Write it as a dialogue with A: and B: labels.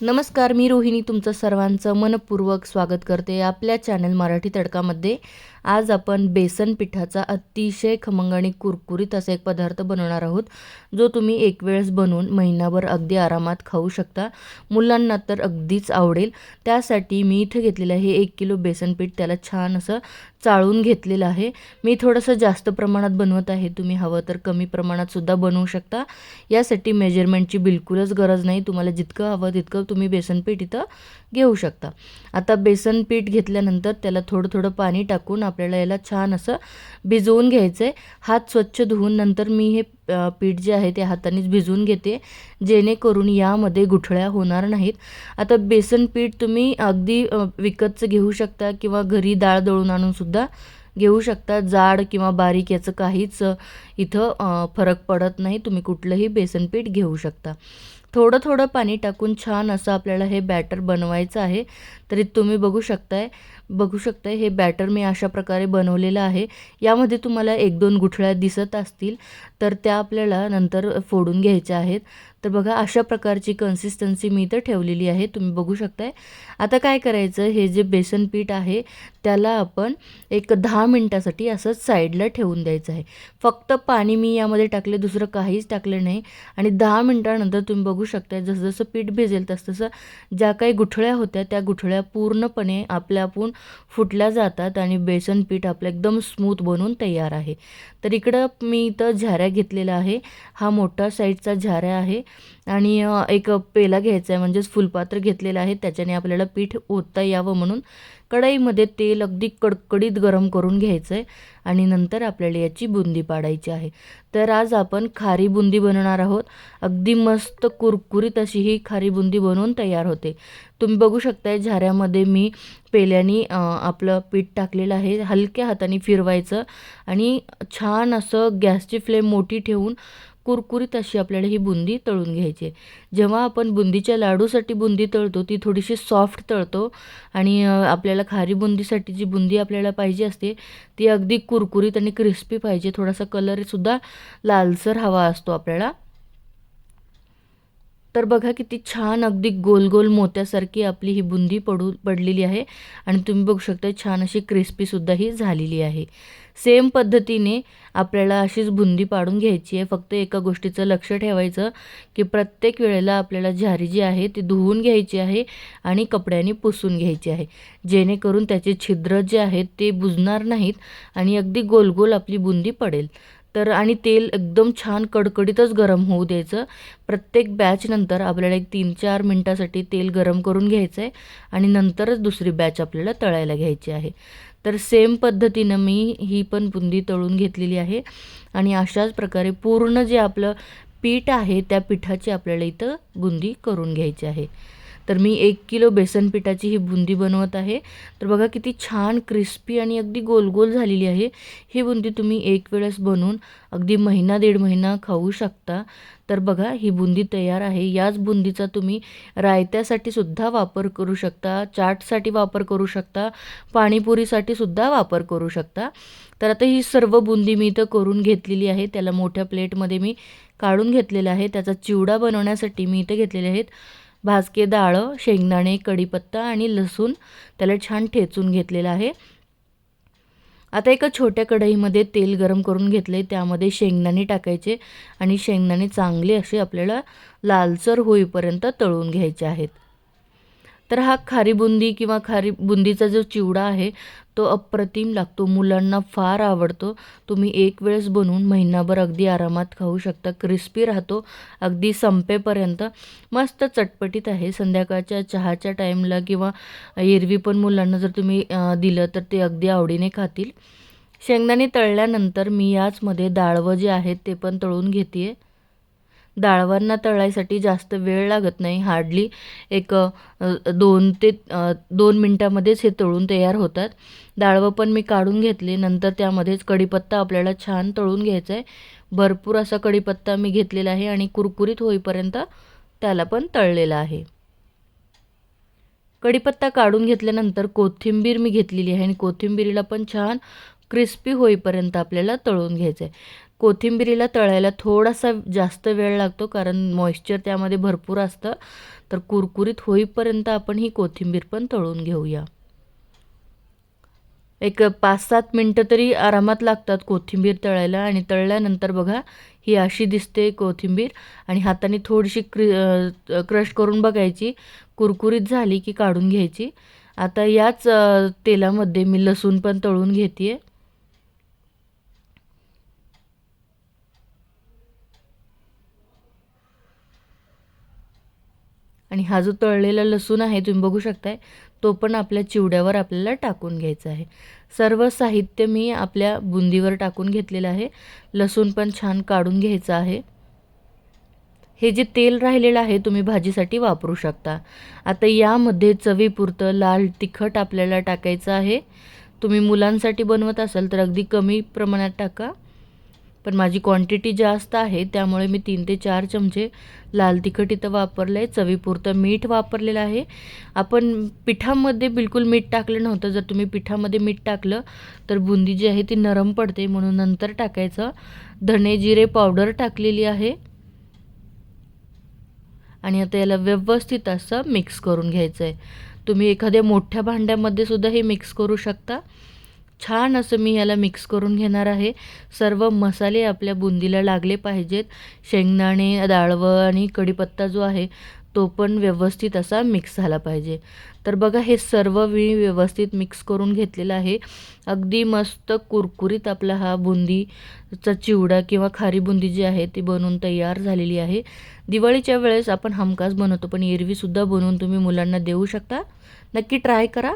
A: नमस्कार मी रोहिणी. तुमचं सर्वांचं मनपूर्वक स्वागत करते आपल्या चॅनल मराठी तडकामध्ये. आज आपण बेसन पिठाचा अतिशय खमंग आणि कुरकुरीत असा एक पदार्थ बनवणार आहोत जो तुम्ही एक वेळेस बनवून महिनाभर अगदी आरामात खाऊ शकता. मुलांना तर अगदीच आवडेल. त्यासाठी मी इथं घेतलेलं आहे एक किलो बेसन पीठ. त्याला छान असं चाळून घेतलेलं आहे. मी थोडंसं जास्त प्रमाणात बनवत आहे. तुम्ही हवं तर कमी प्रमाणातसुद्धा बनवू शकता. यासाठी मेजरमेंटची बिलकुलच गरज नाही. तुम्हाला जितकं हवं तितकं तुम्ही बेसन पीठ इथं घेऊ शकता. आता बेसन पीठ घेतल्यानंतर त्याला थोडं थोडं पाणी टाकून आपल्याला याला छान असं भिजवून घ्यायचं आहे हात स्वच्छ धुवून नंतर मी हे पीठ जे आहे ते हातानेच भिजवून घेते. जेणेकरून यामध्ये गुठळ्या होणार नाहीत. आता बेसन पीठ तुम्ही अगदी विकतचं घेऊ शकता किंवा घरी डाळ दळून आणून सुद्धा घेऊ शकता. जाड किंवा बारीक याचं काहीच इथं फरक पडत नाही. तुम्ही कुठलंही बेसन पीठ घेऊ शकता. थोडं थोडं पाणी टाकून छान असं आपल्याला हे बॅटर बनवायचं आहे. तरी तुम्ही बघू शकताय. बघू शकता हे बॅटर मी अशा प्रकारे बनवलेलं आहे. यामध्ये तुम्हाला एक दोन गुठळ्या दिसत असतील तर त्या आपल्याला नंतर फोडून घ्यायच्या आहेत. तर बघा अशा प्रकारची कन्सिस्टन्सी मी इथं ठेवलेली आहे तुम्ही बघू शकताय. आता काय करायचं हे जे बेसन पीठ आहे त्याला आपण एक दहा मिनटासाठी असंच साईडला ठेवून द्यायचं आहे. फक्त पाणी मी यामध्ये टाकले दुसरं काहीच टाकलं नाही. आणि दहा मिनटानंतर तुम्ही बघू शकताय जसं जसं पीठ भिजेल तसं तसं ज्या काही गुठळ्या होत्या त्या गुठळ्या पूर्णपणे आपल्या आपण फुटल्या जातात आणि बेसन पीठ आपलं एकदम स्मूथ बनून तयार आहे. तर इकडं मी इथं झाऱ्या घेतलेला आहे. हा मोठा साईजचा झाऱ्या आहे आणि एक पेला घ्यायचा आहे. म्हणजेच फुलपात्र घेतलेलं आहे. त्याच्याने आपल्याला पीठ ओतता यावं म्हणून कढईमध्ये तेल अगदी कडकडीत गरम करून घ्यायचं आहे आणि नंतर आपल्याला याची बुंदी पाडायची आहे. तर आज आपण खारी बुंदी बनवणार आहोत. अगदी मस्त कुरकुरीत अशी ही खारी बुंदी बनवून तयार होते. तुम्ही बघू शकताय झाऱ्यामध्ये मी पेल्याने आपलं पीठ टाकलेलं आहे. हलक्या हाताने फिरवायचं आणि छान असं गॅसची फ्लेम मोठी ठेवून कुरकुरीत अशी आपल्याला ही बुंदी तळून घ्यायची आहे. जेव्हा आपण बुंदीच्या लाडूसाठी बुंदी तळतो ती थोडीशी सॉफ्ट तळतो आणि आपल्याला खारी बुंदीसाठी जी बुंदी आपल्याला पाहिजे असते ती अगदी कुरकुरीत आणि क्रिस्पी पाहिजे. थोडासा कलरसुद्धा लालसर हवा असतो आपल्याला. तर बघा किती छान अगदी गोल गोल मोत्यासारखी आपली ही बुंदी पडू पडलेली आहे. आणि तुम्ही बघू शकता छान अशी क्रिस्पीसुद्धा ही झालेली आहे. सेम पद्धतीने आपल्याला अशीच बुंदी पाडून घ्यायची आहे. फक्त एका गोष्टीचं लक्ष ठेवायचं की प्रत्येक वेळेला आपल्याला झारी जी आहे ती धुवून घ्यायची आहे आणि कपड्याने पुसून घ्यायची आहे. जेणेकरून त्याचे छिद्र जे आहेत ते बुजणार नाहीत आणि अगदी गोलगोल आपली बुंदी पडेल. तर आणि तेल एकदम छान कडकडीतच गरम होऊ द्यायचं. प्रत्येक बॅचनंतर आपल्याला एक तीन चार मिनटासाठी तेल गरम करून घ्यायचं आहे आणि नंतरच दुसरी बॅच आपल्याला तळायला घ्यायची आहे. तर सेम पद्धतीनं मी ही पण बुंदी तळून घेतलेली आहे आणि अशाच प्रकारे पूर्ण जे आपलं पीठ आहे त्या पिठाची आपल्याला इथं बुंदी करून घ्यायची आहे. तर मी एक किलो बेसन पिठाची ही बुंदी बनवत आहे. तर बघा किती छान क्रिस्पी आणि अगदी गोल गोल झालेली आहे. ही बुंदी तुम्ही एक वेळेस बनवून अगदी महिना दीड महिना खाऊ शकता. तर बघा ही बुंदी तयार आहे. याच बुंदीचा तुम्ही रायत्यासाठी सुद्धा वापर करू शकता चाटसाठी वापर करू शकता पाणीपुरीसाठी सुद्धा वापर करू शकता. तर आता ही सर्व बुंदी मी इथं करून घेतलेली आहे. त्याला मोठ्या प्लेटमध्ये मी काढून घेतलेलं आहे. त्याचा चिवडा बनवण्यासाठी मी इथं घेतलेले आहेत. भाजके डाळं शेंगदाणे कढीपत्ता आणि लसूण त्याला छान ठेचून घेतलेलं आहे. आता एका छोट्या कढईमध्ये तेल गरम करून घेतले त्यामध्ये शेंगदाणे टाकायचे आणि शेंगदाणे चांगले असे आपल्याला लालसर होईपर्यंत तळून घ्यायचे आहेत. तर हा खारी बुंदी किंवा खारी बुंदीचा जो चिवडा आहे तो अप्रतिम लागतो. मुलांना फार आवडतो. तुम्ही एक वेळेस बनवून महिनाभर अगदी आरामात खाऊ शकता. क्रिस्पी राहतो. अगदी संपेपर्यंत. मस्त चटपटीत आहे. संध्याकाळच्या चहाच्या टाईमला किंवा एरवी पण मुलांना जर तुम्ही दिलं तर ते अगदी आवडीने खातील. शेंगदाणे तळल्यानंतर मी याचमध्ये डाळवं जे आहेत ते पण तळून घेते आहे डाळवांना तळायसाठी जास्त वेळ लागत नाही. हार्डली एक दोन ते दोन मिनटामध्येच हे तळून तयार होतात. डाळवं पण मी काढून घेतले. नंतर त्यामध्येच कढीपत्ता आपल्याला छान तळून घ्यायचा आहे भरपूर असा कढीपत्ता मी घेतलेला आहे आणि कुरकुरीत होईपर्यंत त्याला पण तळलेला आहे. कढीपत्ता काढून घेतल्यानंतर कोथिंबीर मी घेतलेली आहे आणि कोथिंबीरीला पण छान क्रिस्पी होईपर्यंत आपल्याला तळून घ्यायचं आहे कोथिंबिरीला तळायला थोडासा जास्त वेळ लागतो कारण मॉइश्चर त्यामध्ये भरपूर असतं. तर कुरकुरीत होईपर्यंत आपण ही कोथिंबीर पण तळून घेऊया. एक पाच सात मिनटं तरी आरामात लागतात कोथिंबीर तळायला आणि तळल्यानंतर बघा ही अशी दिसते कोथिंबीर आणि हाताने थोडीशी क्रि क्रश करून बघायची. कुरकुरीत झाली की काढून घ्यायची. आता याच तेलामध्ये मी लसूण पण तळून घेते आहे आणि हा जो तळलेला लसूण आहे तुम्ही बघू शकताय तो पण आपल्या चिवड्यावर आपल्याला टाकून घ्यायचा आहे. सर्व साहित्य मी आपल्या बुंदीवर टाकून घेतलेलं आहे. लसूण पण छान काढून घ्यायचं आहे. हे जे तेल राहिलेलं आहे तुम्ही भाजीसाठी वापरू शकता. आता यामध्ये चवीपुरतं लाल तिखट आपल्याला टाकायचं आहे. तुम्ही मुलांसाठी बनवत असाल तर अगदी कमी प्रमाणात टाका. पण माझी क्वांटिटी जास्त आहे त्यामुळे मी तीन ते चार चमचे लाल तिखट इथं वापरलं आहे चवीपुरतं मीठ वापरलेलं आहे. आपण पिठामध्ये बिलकुल मीठ टाकलं नव्हतं. जर तुम्ही पिठामध्ये मीठ टाकलं तर बुंदी जी आहे ती नरम पडते. म्हणून नंतर टाकायचं धणे जिरे पावडर टाकलेली आहे. आणि आता याला व्यवस्थित असं मिक्स करून घ्यायचं आहे तुम्ही एखाद्या मोठ्या भांड्यामध्ये सुद्धा हे मिक्स करू शकता. छान असं मी याला मिक्स करून घेणार आहे. सर्व मसाले आपल्या बुंदीला लागले पाहिजेत. शेंगदाणे डाळवं आणि कढीपत्ता जो आहे तो पण व्यवस्थित असा मिक्स झाला पाहिजे. तर बघा हे सर्व मी व्यवस्थित मिक्स करून घेतलेलं आहे. अगदी मस्त कुरकुरीत आपला हा बुंदीचा चिवडा किंवा खारी बुंदी जी आहे ती बनवून तयार झालेली आहे. दिवाळीच्या वेळेस आपण हमखास बनवतो पण एरवीसुद्धा बनवून तुम्ही मुलांना देऊ शकता. नक्की ट्राय करा.